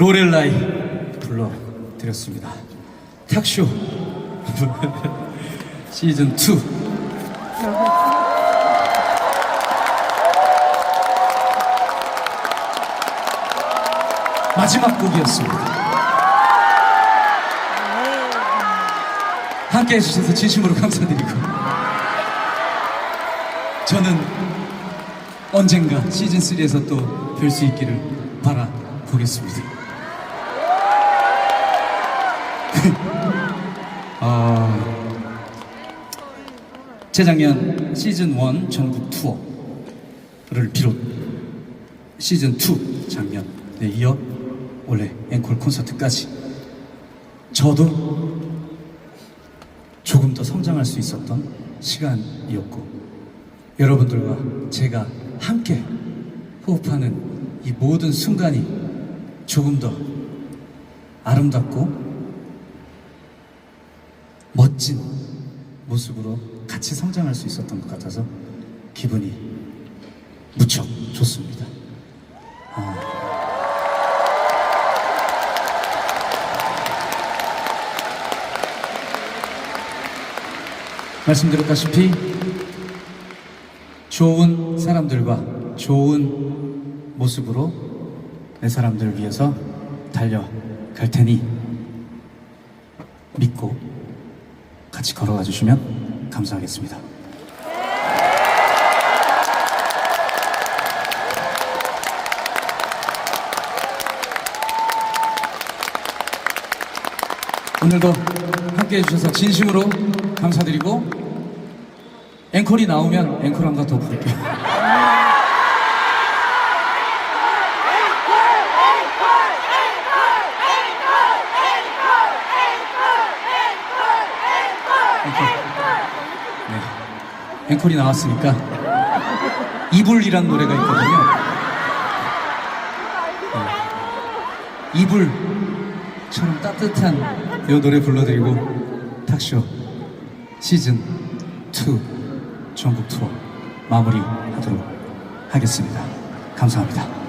로렐라이 불러드렸습니다. 탁쇼 시즌 2 마지막 곡이었습니다. 함께 해주셔서 진심으로 감사드리고 저는 언젠가 시즌 3에서 또 뵐 수 있기를 바라보겠습니다. 어, 재작년 시즌 1 전국 투어를 비롯 시즌 2 작년에 이어 올해 앵콜 콘서트까지 저도 조금 더 성장할 수 있었던 시간이었고 여러분들과 제가 함께 호흡하는 이 모든 순간이 조금 더 아름답고 멋진 모습으로 같이 성장할 수 있었던 것 같아서 기분이 무척 좋습니다. 말씀드렸다시피 좋은 사람들과 좋은 모습으로 내 사람들을 위해서 달려갈 테니 믿고 같이 걸어가 주시면 감사하겠습니다. 오늘도 함께 해주셔서 진심으로 감사드리고 앵콜이 나오면 앵콜 한번더 부를게요. 네. 앵콜이 나왔으니까 이불이란 노래가 있거든요. 네. 이불처럼 따뜻한 이 노래 불러드리고 탁쇼 시즌 2 전국 투어 마무리하도록 하겠습니다. 감사합니다.